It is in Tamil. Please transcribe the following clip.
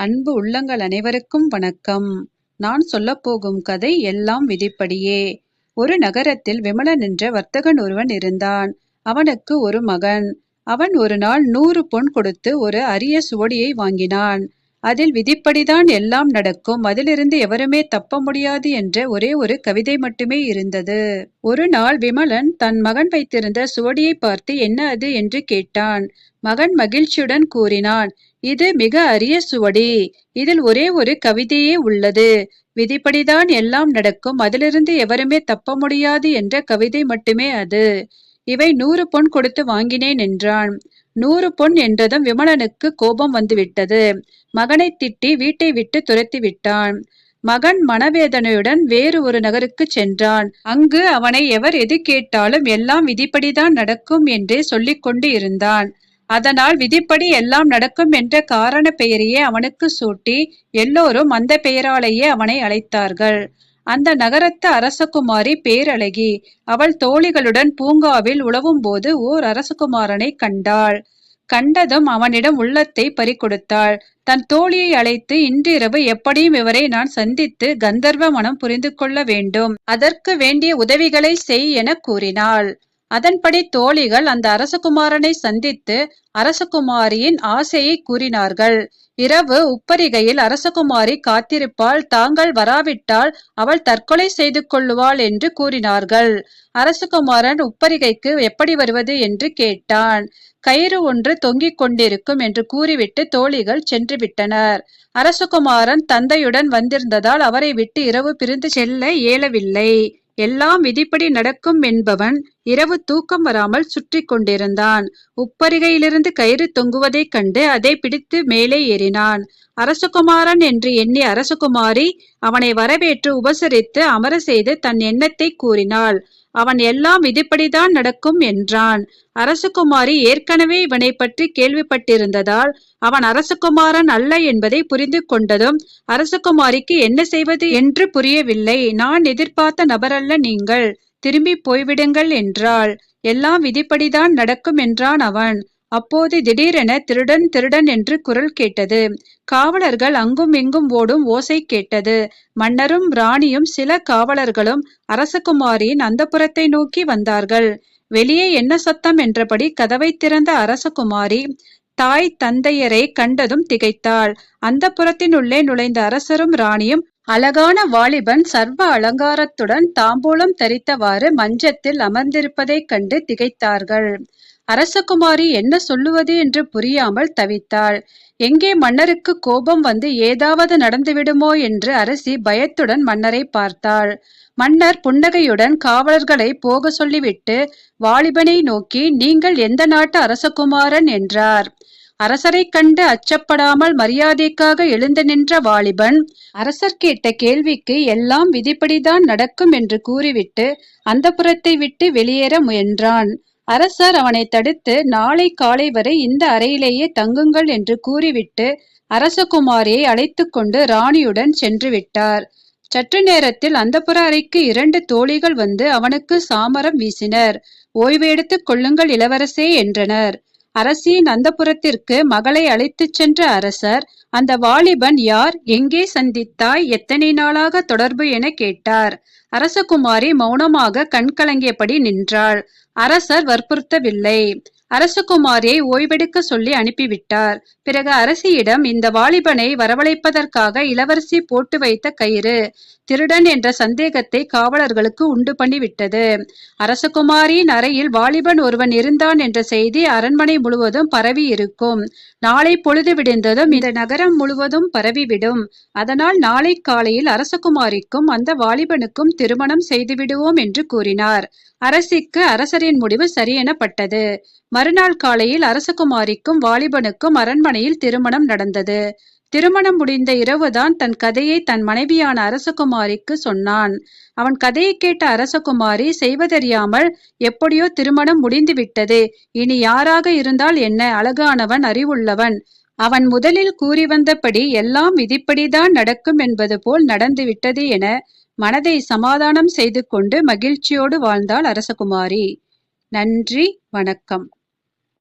அன்பு உள்ளங்கள் அனைவருக்கும் வணக்கம். நான் சொல்லப்போகும் கதை எல்லாம் விதிப்படியே. ஒரு நகரத்தில் விமலன் என்ற வர்த்தகன் ஒருவன் இருந்தான். அவனுக்கு ஒரு மகன். அவன் ஒரு நாள் நூறு பொன் கொடுத்து ஒரு அரிய சுவடியை வாங்கினான். அதில் விதிப்படிதான் எல்லாம் நடக்கும். அதிலிருந்து எவருமே தப்ப முடியாது என்ற ஒரே ஒரு கவிதை மட்டுமே இருந்தது. ஒரு நாள் விமலன் தன் மகன் வைத்திருந்த சுவடியை பார்த்து என்ன அது? என்று கேட்டான். மகன் மகிழ்ச்சியுடன் கூறினான் இது மிக அரிய சுவடி. இதில் ஒரே ஒரு கவிதையே உள்ளது. விதிப்படிதான் எல்லாம் நடக்கும். அதிலிருந்து எவருமே தப்ப முடியாது என்ற கவிதை மட்டுமே அது. இவை நூறு பொன் கொடுத்து வாங்கினேன் என்றான். நூறு பொன் என்றதும் விமலனுக்கு கோபம் வந்துவிட்டது. மகனை திட்டி வீட்டை விட்டு துரத்தி விட்டான். மகன் மனவேதனையுடன் வேறு ஒரு நகருக்கு சென்றான். அங்கு அவனை எவர் எது கேட்டாலும் எல்லாம் விதிப்படிதான் நடக்கும் என்றே சொல்லிக்கொண்டு இருந்தான். அதனால் விதிப்படி எல்லாம் நடக்கும் என்ற காரண பெயரையே அவனுக்கு சூட்டி எல்லோரும் அந்த பெயராலேயே அவனை அழைத்தார்கள். அந்த நகரத்து அரசகுமாரி பேரழகி. அவள் தோழிகளுடன் பூங்காவில் உழவும் போது ஓர் அரசகுமாரனை கண்டாள். கண்டதும் அவனிடம் உள்ளத்தை பறிகொடுத்தாள். தன் தோழியை அழைத்து இன்றிரவு எப்படியும் இவரை நான் சந்தித்து கந்தர்வ மனம் புரிந்து கொள்ள வேண்டும். அதற்கு வேண்டிய உதவிகளை செய் என கூறினாள். அதன்படி தோழிகள் அந்த அரசகுமாரனை சந்தித்து அரசகுமாரியின் ஆசையை கூறினார்கள். இரவு உப்பரிகையில் அரசகுமாரி காத்திருப்பாள் தாங்கள் வராவிட்டால் அவள் தற்கொலை செய்து கொள்ளுவாள் என்று கூறினார்கள். அரசகுமாரன் உப்பரிகைக்கு எப்படி வருவது என்று கேட்டான். கயிறு ஒன்று தொங்கிக் கொண்டிருக்கும் என்று கூறிவிட்டு தோழிகள் சென்று விட்டனர். அரசகுமாரன் தந்தையுடன் வந்திருந்ததால் அவரை விட்டு இரவு பிரிந்து செல்ல இயலவில்லை. எல்லாம் விதிப்படி நடக்கும் என்பவன் இரவு தூக்கம் வராமல் சுற்றி கொண்டிருந்தான். உப்பரிகையிலிருந்து கயிறு தொங்குவதைக் கண்டு அதை பிடித்து மேலே ஏறினான். அரசகுமாரன் என்று எண்ணி அரசகுமாரி அவனை வரவேற்று உபசரித்து அமர செய்து தன் எண்ணத்தை கூறினாள். அவன் எல்லாம் விதிப்படிதான் நடக்கும் என்றான். அரசகுமாரி ஏற்கனவே இவனை பற்றி கேள்விப்பட்டிருந்ததால் அவன் அரசகுமாரன் அல்ல என்பதை புரிந்து கொண்டதும் அரசகுமாரிக்கு என்ன செய்வது? என்று புரியவில்லை. நான் எதிர்பார்த்த நபரல்ல நீங்கள். திரும்பி போய்விடுங்கள் என்றாள். எல்லாம் விதிப்படிதான் நடக்கும் என்றான் அவன். அப்போது திடீரென திருடன் திருடன் என்று குரல் கேட்டது. காவலர்கள் அங்கும் இங்கும் ஓடும் ஓசை கேட்டது. மன்னரும் ராணியும் சில காவலர்களும் அரசகுமாரியின் அந்தப்புறத்தை நோக்கி வந்தார்கள். வெளியே என்ன சத்தம் என்றபடி கதவை திறந்த அரசகுமாரி தாய் தந்தையரை கண்டதும் திகைத்தாள். அந்த புறத்தினுள்ளே நுழைந்த அரசரும் ராணியும் அழகான வாலிபன் சர்வ அலங்காரத்துடன் தாம்பூலம் தரித்தவாறு மஞ்சத்தில் அமர்ந்திருப்பதைக் கண்டு திகைத்தார்கள். அரசகுமாரி என்ன சொல்லுவது என்று புரியாமல் தவித்தாள். எங்கே மன்னருக்கு கோபம் வந்து ஏதாவது நடந்துவிடுமோ? என்று அரசி பயத்துடன் மன்னரை பார்த்தாள். மன்னர் புன்னகையுடன் காவலர்களை போக சொல்லிவிட்டு வாலிபனை நோக்கி நீங்கள் எந்த நாட்டு அரசகுமாரன்? என்றார். அரசரை கண்டு அச்சப்படாமல் மரியாதைக்காக எழுந்து நின்ற வாலிபன் அரசர் கேட்ட கேள்விக்கு எல்லாம் விதிப்படிதான் நடக்கும் என்று கூறிவிட்டு அந்த புறத்தை விட்டு வெளியேற முயன்றான். அரசர் அவனை தடுத்து நாளை காலை வரை இந்த அறையிலேயே தங்குங்கள் என்று கூறிவிட்டு அரசகுமாரியை அழைத்து கொண்டு ராணியுடன் சென்று விட்டார். சற்று நேரத்தில் அந்தப்புற அறைக்கு இரண்டு தோழிகள் வந்து அவனுக்கு சாமரம் வீசினர். ஓய்வு எடுத்துக் கொள்ளுங்கள் இளவரசே என்றனர். அரசியின் அந்தப்புறத்திற்கு மகளை அழைத்துச் சென்ற அரசர் அந்த வாலிபன் யார்? எங்கே சந்தித்தாய்? எத்தனை நாளாக தொடர்பு என கேட்டார் அரசகுமாரி மௌனமாக கண்கலங்கியபடி நின்றாள். அரசர் வற்புறுத்தவில்லை. அரசகுமாரியை ஓய்வெடுக்க சொல்லி அனுப்பிவிட்டார். பிறகு அரசியிடம் இந்த வாலிபனை வரவழைப்பதற்காக இளவரசி போட்டு வைத்த கயிறு திருடன் என்ற சந்தேகத்தை காவலர்களுக்கு உண்டு பண்ணிவிட்டது. அரசகுமாரியின் அறையில் வாலிபன் ஒருவன் இருந்தான் என்ற செய்தி அரண்மனை முழுவதும் பரவி இருக்கும் நாளை பொழுது விடிந்ததும் இந்த நகரம் முழுவதும் பரவிவிடும். அதனால் நாளை காலையில் அரசகுமாரிக்கும் அந்த வாலிபனுக்கும் திருமணம் செய்துவிடுவோம் என்று கூறினார். அரசிக்கு அரசரின் முடிவு சரியெனப்பட்டது. மறுநாள் காலையில் அரசகுமாரிக்கும் வாலிபனுக்கும் அரண்மனையில் திருமணம் நடந்தது. திருமணம் முடிந்த இரவுதான் தன் கதையை தன் மனைவியான அரசகுமாரிக்கு சொன்னான். அவன் கதையை கேட்ட அரசகுமாரி செய்வதறியாமல் எப்படியோ திருமணம் முடிந்துவிட்டது இனி யாராக இருந்தால் என்ன? அழகானவன் அறிவுள்ளவன். அவன் முதலில் கூறி வந்தபடி எல்லாம் விதிப்படிதான் நடக்கும் என்பது போல் நடந்துவிட்டது என மனதை சமாதானம் செய்து கொண்டு மகிழ்ச்சியோடு வாழ்ந்தாள் அரசகுமாரி. நன்றி வணக்கம்.